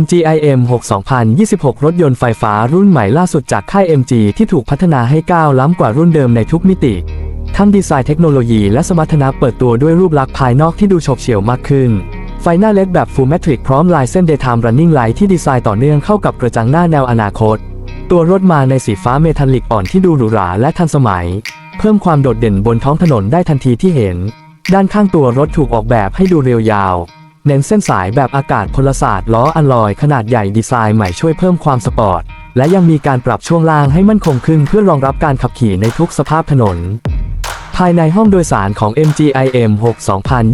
MGIM 6 2026 รถยนต์ไฟฟ้ารุ่นใหม่ล่าสุดจากค่าย MG ที่ถูกพัฒนาให้ก้าวล้ำกว่ารุ่นเดิมในทุกมิติทั้งดีไซน์เทคโนโลยีและสมรรถนะเปิดตัวด้วยรูปลักษณ์ภายนอกที่ดูโฉบเฉี่ยวมากขึ้น ไฟหน้าเลดแบบ Full Matrix พร้อมลายเส้น Daytime Running Light ที่ดีไซน์ต่อเนื่องเข้ากับกระจังหน้าแนวอนาคต ตัวรถมาในสีฟ้าเมทัลลิกอ่อนที่ดูหรูหราและทันสมัย เพิ่มความโดดเด่นบนท้องถนนได้ทันทีที่เห็น ด้านข้างตัวรถถูกออกแบบให้ดูเรียวยาว เน้นเส้นสายแบบอากาศพลศาสตร์ล้ออัลลอยขนาดใหญ่ดีไซน์ใหม่ช่วยเพิ่มความสปอร์ต และยังมีการปรับช่วงล่างให้มั่นคงขึ้นเพื่อรองรับการขับขี่ในทุกสภาพถนน ภายในห้องโดยสารของ MGIM 6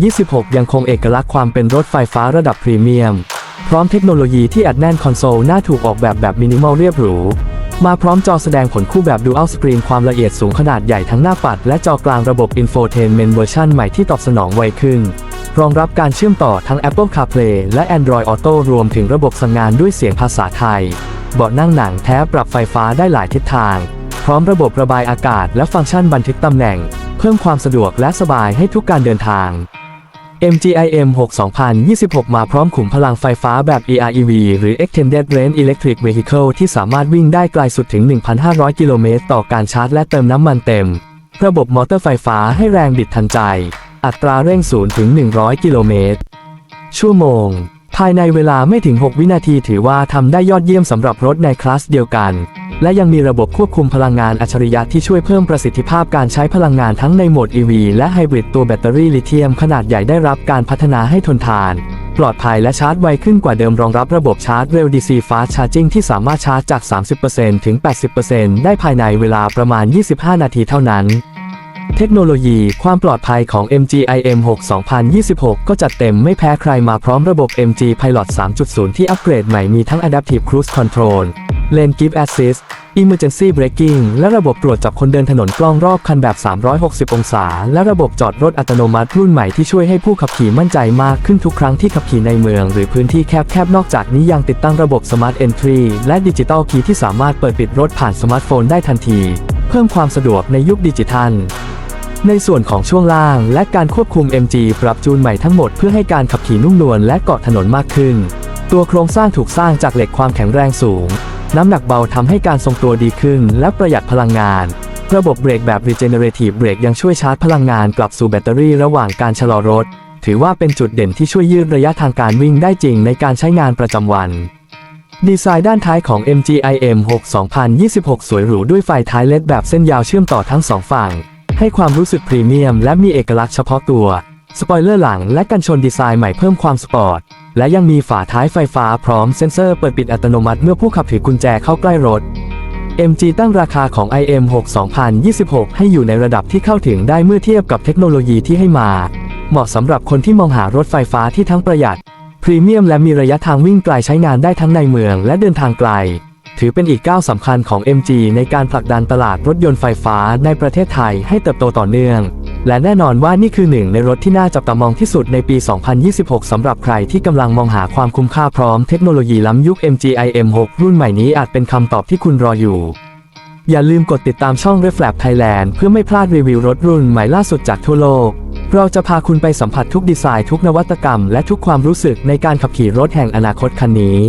2026 ยังคงเอกลักษณ์ความเป็นรถไฟฟ้าระดับพรีเมียม พร้อมเทคโนโลยีที่อัดแน่นคอนโซลหน้าถูกออกแบบแบบมินิมอลเรียบหรูมาพร้อมจอแสดงผลคู่แบบ Dual Screen ความละเอียดสูงขนาดใหญ่ทั้งหน้าปัด และจอกลางระบบ Infotainment เวอร์ชันใหม่ที่ตอบสนองไวขึ้น รองรับการเชื่อมต่อทั้ง Apple CarPlay และ Android Auto รวมถึงระบบสั่งงานด้วยเสียงภาษาไทย เบาะนั่งหนังแท้ปรับไฟฟ้าได้หลายทิศทาง พร้อมระบบระบายอากาศและฟังก์ชันบันทึกตำแหน่ง เพิ่มความสะดวกและสบายให้ทุกการเดินทาง MGIM 6 2026 มาพร้อมขุมพลังไฟฟ้าแบบ EREV หรือ Extended Range Electric Vehicle ที่สามารถวิ่งได้ไกลสุดถึง 1,500 กิโลเมตรต่อการชาร์จและเติมน้ำมันเต็ม ระบบมอเตอร์ไฟฟ้าให้แรงบิดทันใจ อัตราเร่ง0ถึง 100 กิโลเมตร ชั่วโมง ภายในเวลาไม่ถึง 6 วินาทีถือว่าทำได้ยอดเยี่ยมสำหรับรถในคลาสเดียวกัน และยังมีระบบควบคุมพลังงานอัจฉริยะที่ช่วยเพิ่มประสิทธิภาพการใช้พลังงานทั้งในโหมด EV และไฮบริดตัวแบตเตอรี่ลิเธียมขนาดใหญ่ได้รับการพัฒนาให้ทนทาน ปลอดภัยและชาร์จไวขึ้นกว่าเดิมรองรับระบบชาร์จเร็ว DC Fast Charging ที่สามารถชาร์จจาก 30%ถึง 80%ได้ภายในเวลาประมาณ 25 นาทีเท่านั้น เทคโนโลยีความปลอดภัยของ MGIM 6 2026 ก็จัดเต็มไม่แพ้ใครมาพร้อมระบบ MG Pilot 3.0 ที่อัปเกรดใหม่มีทั้ง Adaptive Cruise Control Lane Keep Assist Emergency Braking และระบบตรวจจับคนเดินถนนกล้องรอบคันแบบ 360 องศา และระบบจอดรถอัตโนมัติรุ่นใหม่ที่ช่วยให้ผู้ขับขี่มั่นใจมากขึ้นทุกครั้งที่ขับขี่ในเมือง หรือพื้นที่แคบๆ นอกจากนี้ยังติดตั้งระบบ Smart Entry และ Digital Key ที่สามารถเปิดปิดรถผ่านสมาร์ทโฟนได้ทันที เพิ่มความสะดวกในยุคดิจิทัล ในส่วนของช่วงล่างและการควบคุม MG ปรับจูนใหม่ทั้งหมดเพื่อให้การขับขี่นุ่มนวลและเกาะถนนมากขึ้น ตัวโครงสร้างถูกสร้างจากเหล็กความแข็งแรงสูง น้ำหนักเบาทำให้การทรงตัวดีขึ้น และประหยัดพลังงาน ระบบเบรกแบบ Regenerative Brake ยังช่วยชาร์จพลังงานกลับสู่แบตเตอรี่ระหว่างการชะลอรถ ถือว่าเป็นจุดเด่นที่ช่วยยืดระยะทางการวิ่งได้จริงในการใช้งานประจำวันดีไซน์ด้านท้ายของ MGIM 6 2026 สวยหรูด้วยไฟท้ายเลดแบบเส้นยาวเชื่อมต่อทั้งสองฝั่ง ให้ความรู้สึกพรีเมียมและมีเอกลักษณ์เฉพาะตัว สปอยเลอร์หลังและกันชนดีไซน์ใหม่เพิ่มความสปอร์ต และยังมีฝาท้ายไฟฟ้าพร้อมเซ็นเซอร์เปิดปิดอัตโนมัติเมื่อผู้ขับถือกุญแจเข้าใกล้รถ MG ตั้งราคาของ IM 6 2026 ให้อยู่ในระดับที่เข้าถึงได้เมื่อเทียบกับเทคโนโลยีที่ให้มา เหมาะสำหรับคนที่มองหารถไฟฟ้าที่ทั้งประหยัด พรีเมียมและมีระยะทางวิ่งไกลใช้งานได้ทั้งในเมืองและเดินทางไกล ถือเป็นอีกก้าวสำคัญของ MG ในการผลักดันตลาดรถยนต์ไฟฟ้าในประเทศไทยให้เติบโตต่อเนื่อง และแน่นอนว่านี่คือหนึ่งในรถที่น่าจับตามองที่สุดในปี 2026 สำหรับใครที่กำลังมองหาความคุ้มค่าพร้อมเทคโนโลยีล้ำยุค MG IM 6 รุ่นใหม่นี้อาจเป็นคำตอบที่คุณรออยู่ อย่าลืมกดติดตามช่อง Reflab Thailand เพื่อไม่พลาดรีวิวรถรุ่นใหม่ล่าสุดจากทั่วโลกเราจะพาคุณไปสัมผัสทุกดีไซน์ทุกนวัตกรรม และทุกความรู้สึกในการขับขี่รถแห่งอนาคตคันนี้